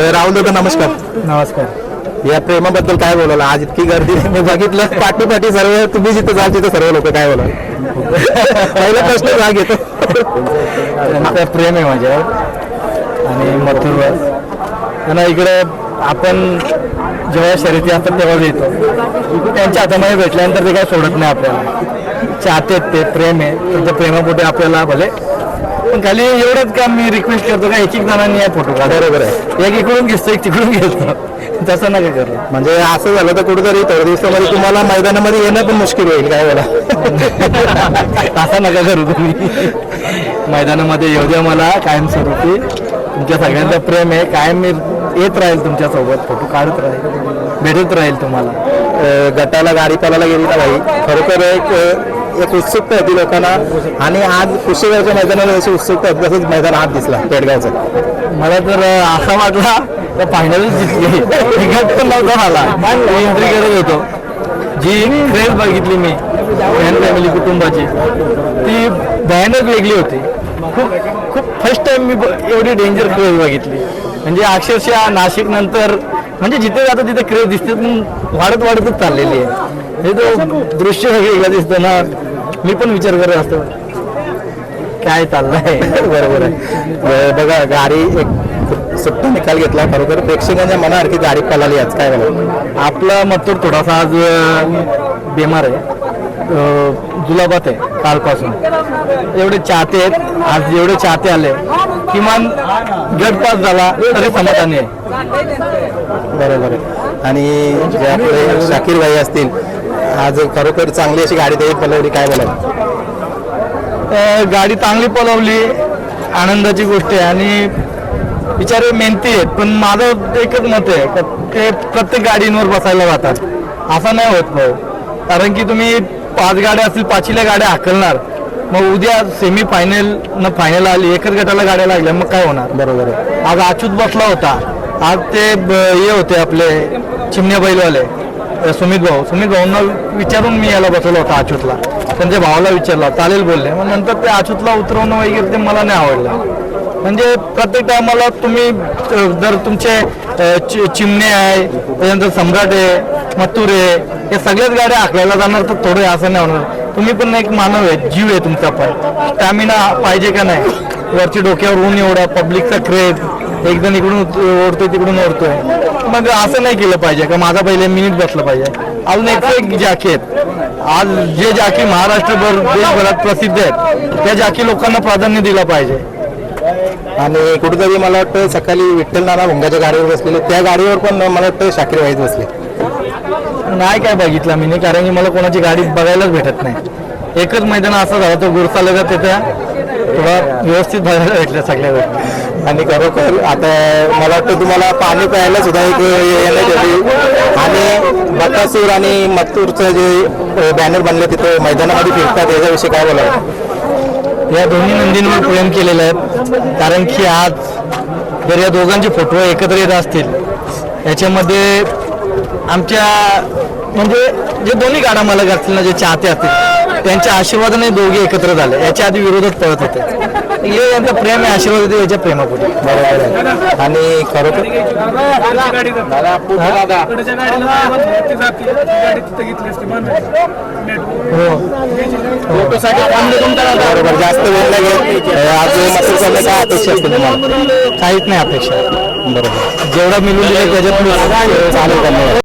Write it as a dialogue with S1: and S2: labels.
S1: राहुल दादा नमस्कार.
S2: नमस्कार.
S1: या प्रेमाबद्दल काय बोलायला? आज इतकी गर्दी मी बघितलं. पाठी पाठी सर्व तुम्ही जिथे जाल तिथे सर्व लोक काय बोलाल पहिला प्रश्न राग येतो
S2: त्यांचं प्रेम आहे माझ्यावर. आणि मथुरवर त्यांना इकडे आपण जेव्हा शर्यती असतात तेव्हा येतो त्यांच्या हातामध्ये भेटल्यानंतर ते काय सोडत नाही आपल्याला. चाहते ते प्रेम आहे. त्यांच्या प्रेमापोटी आपल्याला भले पण खाली एवढंच का मी रिक्वेस्ट करतो का एक एक जणांनी या फोटो काढा
S1: बरोबर आहे.
S2: एक इकडून घेतो एक तिकडून घेतो. तसं नका करू.
S1: म्हणजे असं झालं तर कुठेतरी थोड्या दिवसामध्ये तुम्हाला मैदानामध्ये येणं पण मुश्किल होईल काय बोला?
S2: असं नका करू तुम्ही. मैदानामध्ये येऊ द्या मला कायमस्वरूपी. तुमच्या सगळ्यांचं प्रेम आहे. कायम मी येत राहील तुमच्यासोबत. फोटो काढत राहील. भेटत राहील तुम्हाला.
S1: गटाला गाडी पळायला गेली ना भाई खरोखर एक एक उत्सुकता होती लोकांना. आणि आज कुशेगावच्या मैदानाला जशी उत्सुकता होती तसंच मैदान आज दिसला पेडगावचं.
S2: मला तर असं असा वाटला तर फायनलच जिंकली. गट पण नव्हता मला एंट्री करत होतो. जी क्रेज बघितली मी फॅमिली कुटुंबाची ती भयानक वेगळी होती. खूप खूप फर्स्ट टाइम मी एवढी डेंजर क्रेज बघितली. म्हणजे अक्षरशः नाशिक नंतर म्हणजे जिथे जातो तिथे क्रेज दिसते पण वाढत वाढतच चाललेली आहे. हे तो दृश्य वेगळं दिसतं ना. मी पण विचार करत असतो. काय चाललंय?
S1: बरोबर आहे. बघा गाडी एक सुट्टा निकाल घेतला खरोखर प्रेक्षकांच्या मनासारखी गाडी पळाली आज काय झालं
S2: आपला मतूर थोडासा आज बेमार आहे. जुलाबात आहे कालपासून. एवढे चाहते आहेत आज एवढे चाहते आले किमान गट पास झाला तरी समाधानी आहे.
S1: बरोबर आहे. आणि जे आपले शाकीर भाई असतील आज खरोखर चांगली अशी गाडी तरी पलवली काय बोला
S2: गाडी चांगली पलवली आनंदाची गोष्ट आहे आणि बिचारे मेहनती आहेत पण माझं एकच मत आहे ते प्रत्येक गाडींवर बसायला जातात. असं नाही होत भाऊ. कारण की तुम्ही पाच गाड्या असतील पाचीला गाड्या हाकलणार मग उद्या सेमी फायनल न फायनल आली एकच गटाला गाड्या लागल्या मग काय होणार?
S1: बरोबर
S2: आज अच्युत बसला होता. आज ते हे होते आपले चिमण्या बैलवाले. सुमित भाऊ. सुमित भाऊंना विचारून मी याला बसवलं होतं अच्युतला त्यांच्या भावाला विचारला चालेल बोलले. मग नंतर ते अच्युतला उतरवणं वगैरे ते मला नाही आवडलं. म्हणजे प्रत्येक टायमाला तुम्ही जर तुमचे चि- चिमणे आहे त्याच्यानंतर सम्राट आहे मथुर आहे हे सगळ्याच गाड्या आखल्याला जाणार तर थोडं असं नाही होणार. तुम्ही पण एक मानव आहे जीव आहे तुमचा पण. स्टॅमिना पाहिजे का नाही? वरची डोक्यावर ऊन एवढा पब्लिकचा क्रेज. एक जण इकडून उत- ओढतोय तिकडून ओढतोय. मग असं नाही केलं पाहिजे का माझा पहिले मिनिट बसलं पाहिजे. अजून एक एक जाकी आहेत. आज जे जाकी महाराष्ट्रभर देशभरात प्रसिद्ध आहेत त्या जाकी लोकांना प्राधान्य दिलं पाहिजे.
S1: आणि कुठेतरी मला वाटतं सकाळी विठ्ठल नाना भुंगाच्या गाडीवर बसलेले त्या गाडीवर पण मला वाटतं शाकीर भाईच बसले.
S2: नाही काय बघितलं मी नाही कारण की मला कोणाची गाडी बघायलाच भेटत नाही. एकच मैदान असं झालं तो गुरसाला तिथे थोडा व्यवस्थित बघायला भेटलं सगळ्या गोष्टी
S1: आणि खरोखर आता मला वाटतं तुम्हाला पाणी प्यायला सुद्धा एक आणि बकासूर आणि मत्तूरचं जे बॅनर बनले तिथे मैदानामध्ये फिरतात याच्याविषयी काय बोला
S2: या दोन्ही नंदींवर प्रेम केलेलं आहे कारण की आज जर या दोघांचे फोटो एकत्र येत असतील याच्यामध्ये आमच्या म्हणजे जे दोन्ही गाडा मालक असतील ना जे चाहते असतील त्यांच्या आशीर्वादाने दोघे एकत्र झाले. याच्या आधी विरोधात पळत होते. हे यांचं प्रेम आहे आशीर्वाद होते याच्या प्रेमापोटी
S1: बरोबर. आहे. आणि खरोखर
S2: हो.
S1: बरोबर. जास्त वेळ नाही घेत. आज काय अपेक्षा असते तुम्हाला?
S2: काहीच नाही अपेक्षा.
S1: बरोबर.
S2: जेवढा मिळून दिलं त्याच्यात
S1: चालेल